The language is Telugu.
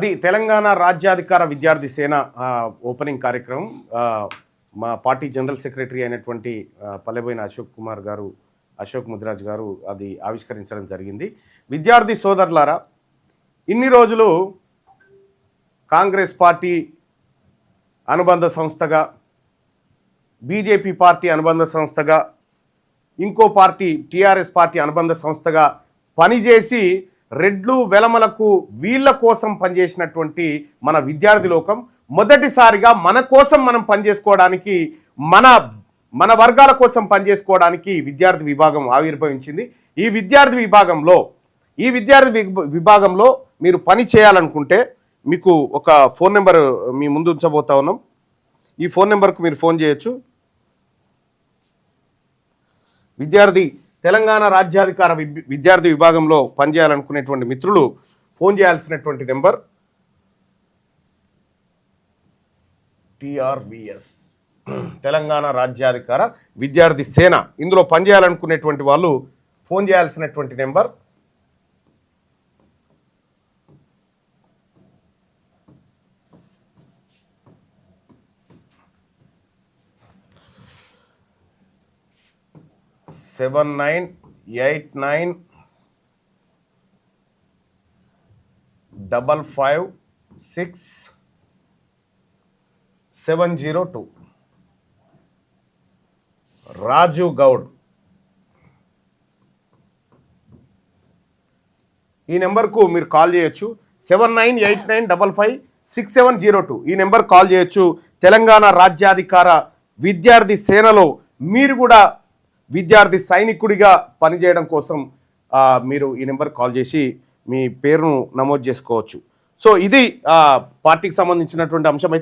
అది తెలంగాణ రాజ్యాధికార విద్యార్థి సేన ఓపెనింగ్ కార్యక్రమం. మా పార్టీ జనరల్ సెక్రటరీ అయినటువంటి పల్లెబోయిన అశోక్ కుమార్ గారు అశోక్ ముద్రాజ్ గారు అది ఆవిష్కరించడం జరిగింది. విద్యార్థి సోదరులారా ఇన్ని రోజులు కాంగ్రెస్ పార్టీ అనుబంధ సంస్థగా బీజేపీ పార్టీ అనుబంధ సంస్థగా ఇంకో పార్టీ టీఆర్ఎస్ పార్టీ అనుబంధ సంస్థగా పనిచేసి రెడ్లు వెలమలకు వీళ్ళ కోసం పనిచేసినటువంటి మన విద్యార్థి లోకం మొదటిసారిగా మన కోసం మనం పనిచేసుకోవడానికి మన మన వర్గాల కోసం పనిచేసుకోవడానికి విద్యార్థి విభాగం ఆవిర్భవించింది. ఈ విద్యార్థి విభాగంలో ఈ విద్యార్థి విభాగంలో మీరు పని చేయాలనుకుంటే మీకు ఒక ఫోన్ నెంబర్ మీ ముందు ఉంచబోతా ఉన్నాం. ఈ ఫోన్ నెంబర్కు మీరు ఫోన్ చేయొచ్చు. విద్యార్థి తెలంగాణ రాజ్యాధికార వి- విద్యార్థి విభాగంలో పనిచేయాలనుకునేటువంటి మిత్రులు ఫోన్ చేయాల్సినటువంటి నెంబర్ టిఆర్విఎస్. తెలంగాణ రాజ్యాధికార విద్యార్థి సేన. ఇందులో పనిచేయాలనుకునేటువంటి వాళ్ళు ఫోన్ చేయాల్సినటువంటి number seven nine eight nine double five six seven zero two Raju Goud ఈ నెంబర్కు మీరు కాల్ చేయొచ్చు. Seven nine eight nine double five six seven zero two ఈ నెంబర్ కాల్ చేయొచ్చు. తెలంగాణ రాజ్యాధికార విద్యార్థి సేనలో మీరు కూడా విద్యార్థి సైనికుడిగా పనిచేయడం కోసం మీరు ఈ నెంబర్ కాల్ చేసి మీ పేరును నమోదు చేసుకోవచ్చు. సో ఇది ఆ, పార్టీకి సంబంధించినటువంటి అంశం. అయితే